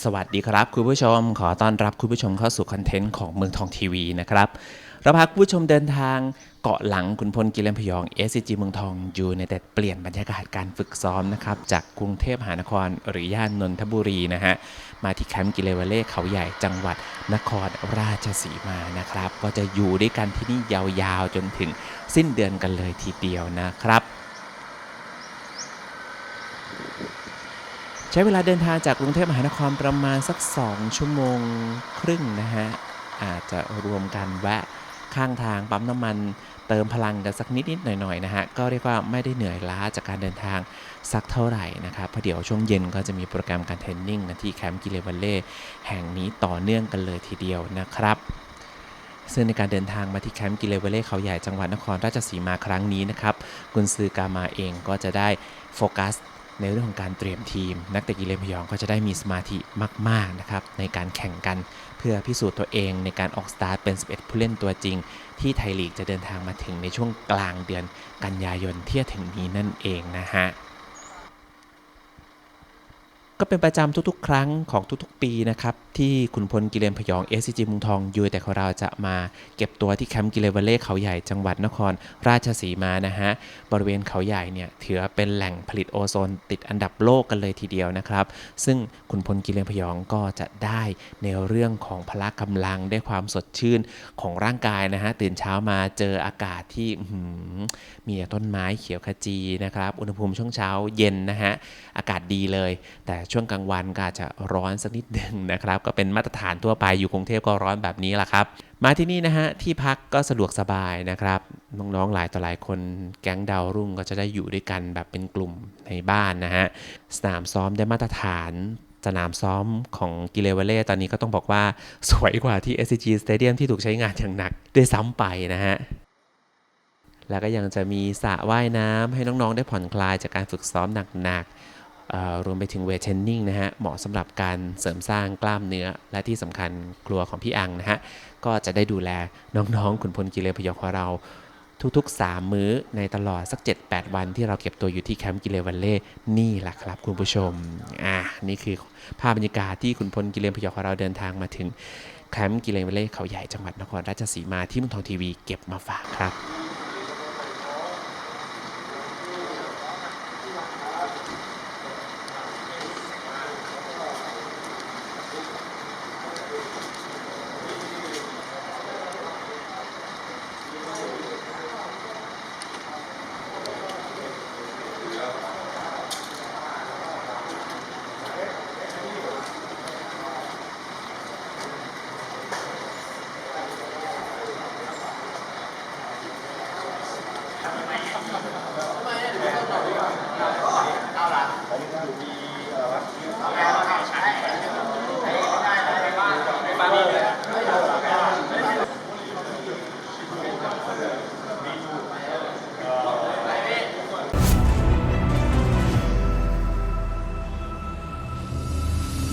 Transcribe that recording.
สวัสดีครับคุณผู้ชม ขอต้อนรับคุณผู้ชมเข้าสู่คอนเทนต์ของเมืองทองทีวีนะครับเราพาคุณผู้ชมเดินทางเกาะหลังขุนพลกิเลนพยอง SCG เมืองทองอยู่ในแต่เปลี่ยนบรรยากาศการฝึกซ้อมนะครับจากกรุงเทพมหานครหรือย่านนนทบุรีนะฮะมาที่แคมป์กิเลเวเล่เขาใหญ่จังหวัดนครราชสีมานะครับ ก็จะอยู่ด้วยกันที่นี่ยาวๆจนถึงสิ้นเดือนกันเลยทีเดียวนะครับ ใช้เวลาเดินทางจากกรุงเทพมหานครประมาณสัก 2 ชั่วโมงครึ่งนะฮะ อาจจะรวมกันแวะข้างทางปั๊มน้ำมันเติมพลังกันสักนิดๆหน่อยๆนะฮะ ก็เรียกว่าไม่ได้เหนื่อยล้าจากการเดินทางสักเท่าไหร่นะครับเพราะเดี๋ยวช่วงเย็นก็จะมีโปรแกรมการเทรนนิ่งกันที่แคมป์กิเลวัลเล่แห่งนี้ต่อเนื่องกันเลยทีเดียวนะครับซึ่งในการเดินทางมาที่แคมป์กิเลเวเล่เขาใหญ่จังหวัดนครราชสีมาครั้งนี้นะครับ กุนซือกามาเองก็จะได้โฟกัส ในเรื่องของการเตรียมทีม นักเตะกิเลนพยองก็จะได้มีสมาธิมากๆนะครับในการแข่งกันเพื่อพิสูจน์ตัวเองในการออกสตาร์ทเป็น 11 ผู้เล่นตัวจริง ที่ไทยลีกจะเดินทางมาถึงในช่วงกลางเดือนกันยายนที่จะถึงนี้นั่นเองนะฮะ ก็เป็นประจำทุกๆ ครั้งของทุกๆ ปีนะครับที่ขุนพลกิเลนพยอง SCG เมุงทองยูแต่ของเราจะมาเก็บตัวที่แคมป์กิเลเวเล่เขาใหญ่จังหวัดนครราชสีมานะฮะบริเวณเขาใหญ่เนี่ยถือเป็นแหล่งผลิตโอโซนติดอันดับโลกกันเลยทีเดียวนะครับ ซึ่งขุนพลกิเลนพยองก็จะได้ในเรื่องของพละกำลังได้ความสดชื่นของร่างกายนะฮะตื่นเช้ามาเจออากาศที่มีต้นไม้เขียวขจีนะครับอุณหภูมิช่วงเช้าเย็นนะฮะอากาศดีเลย แต่ช่วงกลางวันก็อาจจะร้อนสักนิดหนึ่งนะครับ ก็เป็นมาตรฐานทั่วไปอยู่กรุงเทพก็ร้อนแบบนี้แหละครับ มาที่นี่นะฮะที่พักก็สะดวกสบายนะครับน้องๆหลายต่อหลายคนแก๊งดาวรุ่งก็จะได้อยู่ด้วยกันแบบเป็นกลุ่มในบ้านนะฮะสนามซ้อมได้มาตรฐานสนามซ้อมของกิเลเวเล่ตอนนี้ก็ต้องบอกว่าสวยกว่าที่ SCG Stadium ที่ถูกใช้งานอย่างหนักด้วยซ้ำไปนะฮะ แล้วก็ยังจะมีสระว่ายน้ำให้น้องๆได้ผ่อนคลายจากการฝึกซ้อมหนักๆ รวมไปถึงเวทเทรนนิ่งนะฮะเหมาะสำหรับการเสริมสร้างกล้ามเนื้อ และที่สำคัญครัวของพี่อังนะฮะก็จะได้ดูแลน้องๆขุนพลกิเลพยองของเรา ทุกๆ 3 มื้อในตลอดสัก 7-8 วันที่เราเก็บตัวอยู่ที่แคมป์กิเลวัลเล่นี่แหละครับคุณผู้ชมอ่านี่คือภาพบรรยากาศที่ขุนพลกิเลพยองของเราเดินทางมาถึงแคมป์กิเลวัลเล่เขาใหญ่จังหวัดนครราชสีมาที่มืองทองทีวีเก็บมาฝากครับ Bye. Bye.